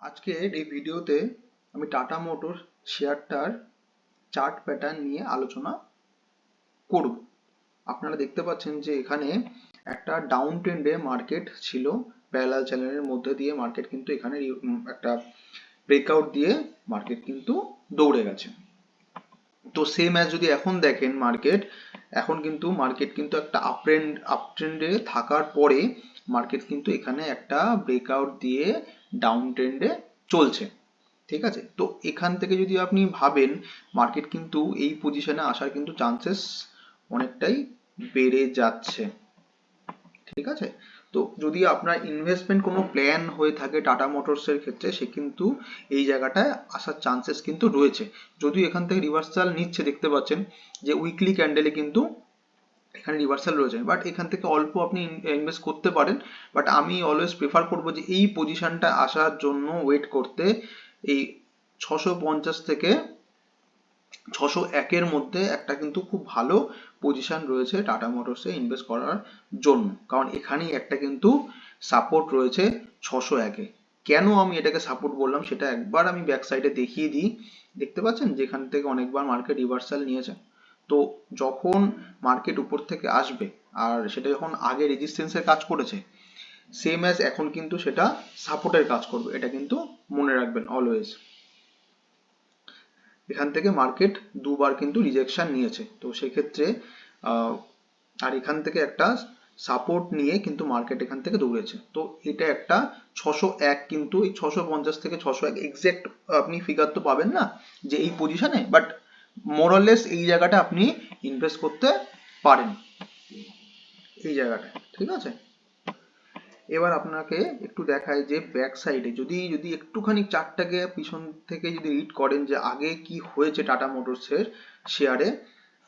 আজকের এই ভিডিওতে আমি টাটা মোটর শেয়ারটার চার্ট প্যাটার্ন নিয়ে আলোচনা করব। আপনারা দেখতে পাচ্ছেন যে এখানে একটা ডাউন ট্রেন্ডে মার্কেট ছিল। প্যারালাল চ্যানেলের মধ্যে দিয়ে মার্কেট কিন্তু এখানে একটা ব্রেকআউট দিয়ে মার্কেট কিন্তু দৌড়ে গেছে। তো সেম অ্যাজ যদি এখন দেখেন মার্কেট, এখন কিন্তু মার্কেট কিন্তু একটা আপ ট্রেন্ড আপ ট্রেন্ডে থাকার পরে মার্কেট কিন্তু এখানে একটা ব্রেকআউট দিয়ে ডাউন ট্রেন্ডে চলছে, ঠিক আছে? তো এখান থেকে যদি আপনি ভাবেন মার্কেট কিন্তু এই পজিশনে আসার কিন্তু চান্সেস অনেকটাই বেড়ে যাচ্ছে, ঠিক আছে? তো যদি আপনার ইনভেস্টমেন্ট কোনো প্ল্যান হয়ে থাকে টাটা মোটরসের ক্ষেত্রে, সে কিন্তু এই জায়গাটায় আসার চান্সেস কিন্তু রয়েছে। যদিও এখান থেকে রিভার্সাল নিচ্ছে, দেখতে পাচ্ছেন যে উইকলি ক্যান্ডেলে কিন্তু এখানে রিভার্সাল রয়েছে। বাট এখান থেকে অল্প আপনি ইনভেস্ট করতে পারেন। বাট আমি অলওয়েজ প্রেফার করব যে এই পজিশনটা আসার জন্য ওয়েট করতে। এই ছশো পঞ্চাশ থেকে ছশো একের মধ্যে একটা কিন্তু খুব ভালো পজিশন রয়েছে টাটা মোটরসে ইনভেস্ট করার জন্য। কারণ এখানেই একটা কিন্তু সাপোর্ট রয়েছে ছশো একে। কেন আমি এটাকে সাপোর্ট বললাম সেটা একবার আমি ব্যাক সাইডে দেখিয়ে দিই। দেখতে পাচ্ছেন? যেখান থেকে অনেকবার মার্কেট রিভার্সাল নিয়েছে। তো যখন মার্কেট উপর থেকে আসবে, আর সেটা যখন আগে রেজিস্ট্যান্সের কাজ করেছে সেম অ্যাজ এখন কিন্তু সেটা সাপোর্টের কাজ করবে, এটা কিন্তু মনে রাখবেন অলওয়েজ এখান থেকে মার্কেট দুবার কিন্তু রিজেকশন নিয়েছে, তো সেক্ষেত্রে আর এখান থেকে একটা সাপোর্ট নিয়ে কিন্তু মার্কেট এখান থেকে দৌড়েছে। তো এটা একটা ছশো এক কিন্তু ছশো পঞ্চাশ থেকে ছশো এক এক্সাক্ট আপনি ফিগার তো পাবেন না যে এই পজিশনে বাট মোরলেস এই জায়গাটা আপনি ইনভেস্ট করতে পারেন। এই জায়গাটা ঠিক আছে? এবার আপনাকে একটু দেখায় যে ব্যাক সাইডে যদি যদি একটুখানি চারটাকে পিছন থেকে যদি রিড করেন যে আগে কি হয়েছে টাটা মোটরসের শেয়ারে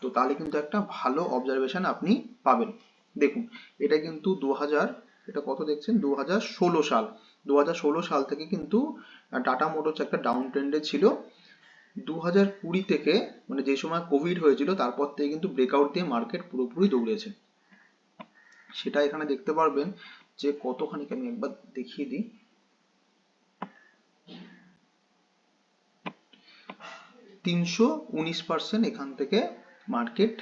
তো তাহলে কিন্তু একটা ভালো অবজারভেশন আপনি পাবেন। দেখুন, এটা কিন্তু দু হাজার এটা কত দেখছেন? দু হাজার ষোলো সাল। দু সাল থেকে কিন্তু টাটা মোটরস একটা ডাউন ট্রেন্ডে ছিল। দু হাজার কুড়ি থেকে মানে যে সময় কোভিড হয়েছিল, তারপর থেকে কিন্তু ব্রেকআউট দিয়ে মার্কেট পুরোপুরি দৌড়েছে। সেটা এখানে দেখতে পারবেন যে কতখানি আমি একবার দেখিয়ে দিই। তিনশো উনিশ পার্সেন্ট এখান থেকে মার্কেট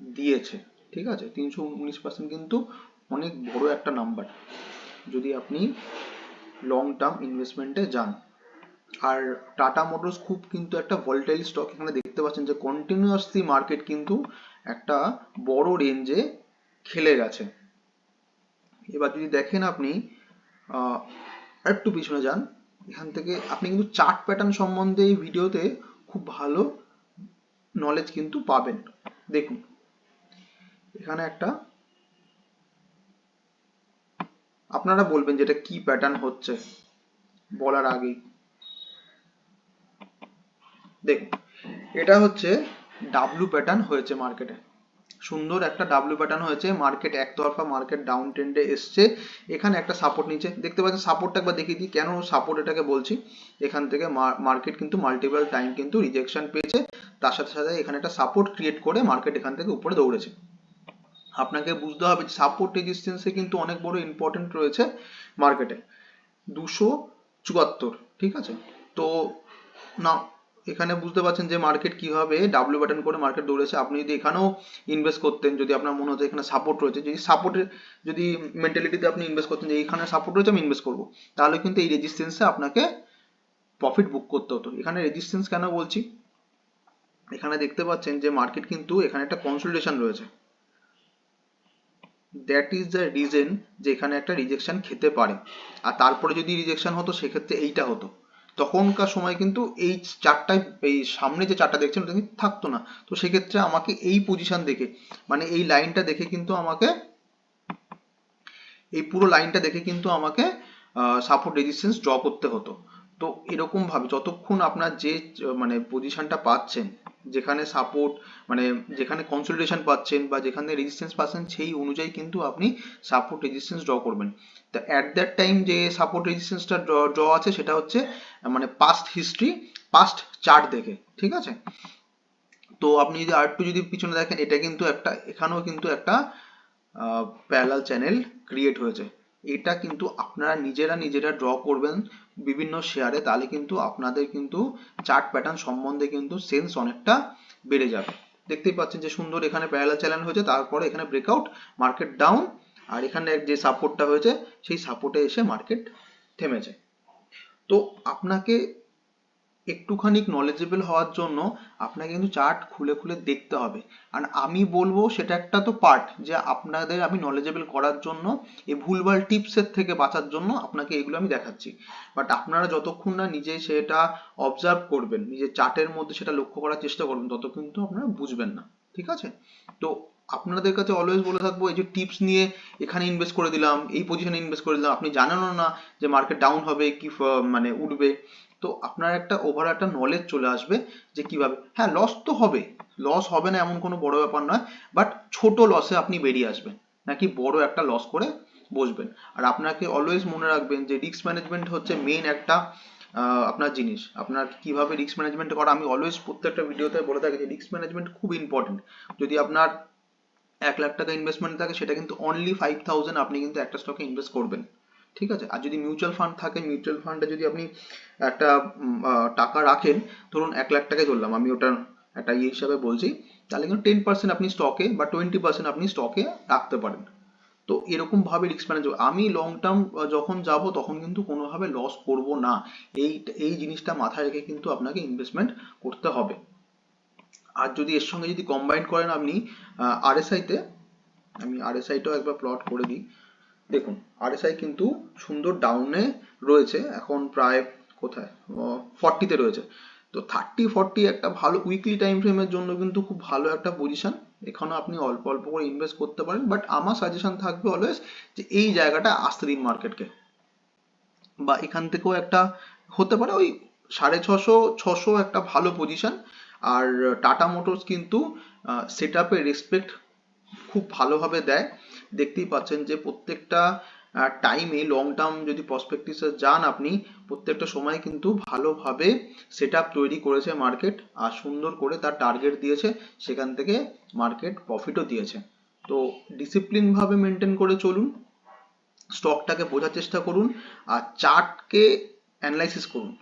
দিয়েছে, ঠিক আছে? তিনশো উনিশ পার্সেন্ট কিন্তু অনেক বড় একটা নাম্বার যদি আপনি লং টার্ম ইনভেস্টমেন্টে যান আর টাটা মোটরস খুব কিন্তু একটা ভলটাইল স্টক এখানে দেখতে পাচ্ছেন যে কন্টিনিউয়াসলি মার্কেট কিন্তু একটা বড় রেঞ্জে খেলে গেছে। এবার যদি দেখেন আপনি একটু পিছনে যান, এখান থেকে আপনি কিন্তু চার্ট প্যাটার্ন সম্বন্ধে এই ভিডিওতে খুব ভালো নলেজ কিন্তু পাবেন। দেখুন, এখানে একটা আপনারা বলবেন যে এটা কি প্যাটার্ন হচ্ছে, বলার আগেই। দেখুন, এটা হচ্ছে ডাব্লু প্যাটার্ন হয়েছে মার্কেটে সুন্দর একটা ডাব্লিউ প্যাটার্ন হয়েছে মার্কেট একতরফা মার্কেট ডাউন ট্রেন্ডে এসছে। এখানে একটা সাপোর্ট নিচে, দেখতে পাচ্ছেন সাপোর্টটা একবার দেখিয়ে দিই, কেন সাপোর্ট এটাকে বলছি? এখান থেকে মার্কেট কিন্তু মাল্টিপল টাইম কিন্তু রিজেকশন পেয়েছে, তার সাথে সাথে এখানে একটা সাপোর্ট ক্রিয়েট করে মার্কেট এখান থেকে উপরে দৌড়েছে। আপনাকে বুঝতে হবে যে সাপোর্ট রেজিস্ট্যান্সে কিন্তু অনেক বড় ইম্পর্টেন্ট রয়েছে মার্কেটে দুশো চুয়াত্তর, ঠিক আছে? তো না এখানে বুঝতে পারছেন যে মার্কেট কীভাবে ডাব্লিউ বাটন করে মার্কেট দৌড়েছে। আপনি যদি এখানেও ইনভেস্ট করতেন, যদি আপনার মনে হতো এখানে সাপোর্ট রয়েছে, যদি সাপোর্টের যদি মেন্টালিটিতে আপনি ইনভেস্ট করতেন যে এখানে সাপোর্ট রয়েছে, আমি ইনভেস্ট করব। তাহলে কিন্তু এই রেজিস্ট্যান্সে আপনাকে প্রফিট বুক করতে হতো। এখানে রেজিস্ট্যান্স কেন বলছি? এখানে দেখতে পাচ্ছেন যে মার্কেট কিন্তু এখানে একটা কনসোলিডেশন রয়েছে। দ্যাট ইজ দ্য রিজন যে এখানে একটা রিজেকশন খেতে পারে। আর তারপরে যদি রিজেকশন হতো, সেক্ষেত্রে এইটা হতো। তখনকার সময় কিন্তু এই চারটায়, এই সামনে যে চারটা দেখছেন ওটা কিন্তু থাকতো না। তো সেক্ষেত্রে আমাকে এই পজিশন দেখে মানে এই লাইনটা দেখে কিন্তু আমাকে, এই পুরো লাইনটা দেখে কিন্তু আমাকে সাপোর্ট রেজিস্ট্যান্স ড্র করতে হতো। তো এরকম ভাবে যতক্ষণ আপনার যে মানে পজিশনটা পাচ্ছেন, যেখানে সাপোর্ট মানে যেখানে কনসোলিডেশন পাচ্ছেন বা যেখানে রেজিস্ট্যান্স পাচ্ছেন, সেই অনুযায়ী কিন্তু আপনি সাপোর্ট রেজিস্ট্যান্স ড্র করবেন। তো অ্যাট দ্যাট টাইম যে সাপোর্ট রেজিস্ট্যান্সটা ড্র আছে, সেটা হচ্ছে মানে পাস্ট হিস্ট্রি পাস্ট চার্ট দেখে, ঠিক আছে? তো আপনি যদি আর একটু যদি পিছনে দেখেন, এটা কিন্তু একটা, এখানেও কিন্তু একটা প্যারালাল চ্যানেল ক্রিয়েট হয়েছে। এটা কিন্তু আপনারা নিজেরা নিজেরা ড্র করবেন বিভিন্ন শেয়ারে তাহলে কিন্তু আপনাদের কিন্তু চার্ট প্যাটার্ন সম্বন্ধে কিন্তু সেন্স অনেকটা বেড়ে যাবে। দেখতেই পাচ্ছেন যে সুন্দর এখানে প্যারালাল চ্যানেল হয়েছে, তারপরে এখানে ব্রেকআউট মার্কেট ডাউন আর এখানে যে সাপোর্টটা হয়েছে, সেই সাপোর্টে এসে মার্কেট থেমেছে। তো আপনাকে একটুখানি নলেজেবল হওয়ার জন্য আপনাকে কিন্তু চার্ট খুলে খুলে দেখতে হবে। আর আমি বলব সেটা একটা তো পার্ট যে আপনাদের আমি নলেজেবল করার জন্য, এই ভুলভাল টিপসের থেকে বাঁচার জন্য আপনাকে এগুলো আমি দেখাচ্ছি। বাট আপনারা যতক্ষণ না নিজে সেটা অবজার্ভ করবেন, নিজের চার্টের মধ্যে সেটা লক্ষ্য করার চেষ্টা করবেন তত কিন্তু আপনারা বুঝবেন না, ঠিক আছে? তো আপনাদের কাছে অলওয়েজ বলে থাকব, এই যে টিপস নিয়ে এখানে ইনভেস্ট করে দিলাম, এই পজিশনে ইনভেস্ট করে দিলাম, আপনি জানেনও না যে মার্কেট ডাউন হবে, কি মানে উঠবে। তো আপনার একটা ওভার একটা নলেজ চলে আসবে যে কীভাবে। হ্যাঁ লস তো হবে। লস হবে না এমন কোনো বড় ব্যাপার নয় বাট ছোট লসে আপনি বেরিয়ে আসবেন। নাকি বড় একটা লস করে বসবেন। আর আপনাকে অলওয়েজ মনে রাখবেন যে রিস্ক ম্যানেজমেন্ট হচ্ছে মেইন একটা আপনার জিনিস। আপনার কীভাবে রিস্ক ম্যানেজমেন্ট করা, আমি অলওয়েজ প্রত্যেকটা ভিডিওতে বলে থাকি যে রিস্ক ম্যানেজমেন্ট খুব ইম্পর্টেন্ট যদি আপনার এক লাখ টাকা ইনভেস্টমেন্ট থাকে, সেটা কিন্তু অনলি ফাইভ থাউজেন্ড আপনি কিন্তু একটা স্টকে ইনভেস্ট করবেন। ঠিক আছে? আর যদি মিউচুয়াল ফান্ড থাকে মিউচুয়াল ফান্ডে যদি আপনি একটা টাকা রাখেন, ধরুন এক লাখ টাকাই ধরলাম, আমি ওটা একটা ইয়ে হিসাবে বলছি, তাহলে কিন্তু টেন পার্সেন্ট আপনি স্টকে বা টোয়েন্টি পার্সেন্ট আপনি স্টকে রাখতে পারেন। তো এরকম ভাবে রিস্ক ম্যানেজ আমি লং টার্ম যখন যাব, তখন কিন্তু কোনোভাবে লস করব না। এই এই জিনিসটা মাথায় রেখে কিন্তু আপনাকে ইনভেস্টমেন্ট করতে হবে। আর যদি এর সঙ্গে যদি কম্বাইন করেন আপনি আরএসআই তে, আমি আরএসআই টাও একবার প্লট করে দিই। দেখুন আরএসআই কিন্তু সুন্দর ডাউনে রয়েছে, এখন প্রায় কোথায়? ফর্টিতে রয়েছে। তো থার্টি ফর্টি একটা ভালো উইকলি টাইম ফ্রেমের জন্য কিন্তু খুব ভালো একটা পজিশন এখানে আপনি অল্প অল্প করে ইনভেস্ট করতে পারেন বাট আমার সাজেশন থাকবে অলওয়েজ যে এই জায়গাটা আসতে দিন মার্কেটকে বা এখান থেকেও একটা হতে পারে, ওই সাড়ে ছশো ছশো একটা ভালো পজিশন আর টাটা মোটরস কিন্তু সেট আপে রেসপেক্ট খুব ভালোভাবে দেয়। দেখতেই পাচ্ছেন যে প্রত্যেকটা টাইমে লং টার্ম যদি প্রসপেক্টিসে যান আপনি, প্রত্যেকটা সময় কিন্তু ভালোভাবে সেট তৈরি করেছে মার্কেট আর সুন্দর করে তার টার্গেট দিয়েছে, সেখান থেকে মার্কেট প্রফিটও দিয়েছে। তো ডিসিপ্লিন ভাবে মেনটেন করে চলুন স্টকটাকে বোঝার চেষ্টা করুন, আর চার্টকে অ্যানালাইসিস করুন।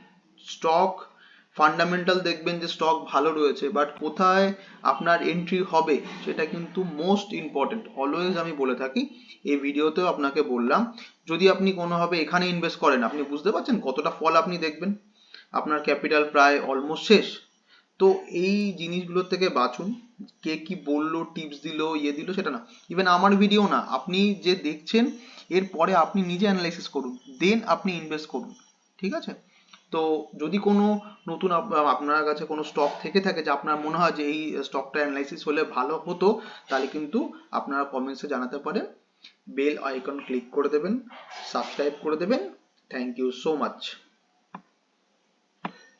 স্টক ফান্ডামেন্টাল দেখবেন যে স্টক ভালো রয়েছে বাট কোথায় আপনার এন্ট্রি হবে, সেটা কিন্তু মোস্ট ইম্পর্টেন্ট অলওয়েজ আমি বলে থাকি, এই ভিডিওতেও আপনাকে বললাম, যদি আপনি কোনোভাবে এখানে ইনভেস্ট করেন, আপনি বুঝতে পারছেন কতটা ফল আপনি দেখবেন? আপনার ক্যাপিটাল প্রায় অলমোস্ট শেষ। তো এই জিনিসগুলোর থেকে বাঁচুন, কে কি বলল টিপস দিলো ইয়ে দিলো, সেটা না। ইভেন আমার ভিডিও না, আপনি যে দেখছেন, এরপরে আপনি নিজে অ্যানালাইসিস করুন দেন আপনি ইনভেস্ট করুন, ঠিক আছে? তো যদি কোনো নতুন আপ- আপনার কাছে কোনো স্টক থেকে থাকে যে আপনার মনে হয় যে এই স্টকটা অ্যানালাইসিস হলে ভালো হতো, তাহলে কিন্তু আপনারা কমেন্টসে জানাতে পারেন। বেল আইকন ক্লিক করে দেবেন সাবস্ক্রাইব করে দেবেন। Thank you so much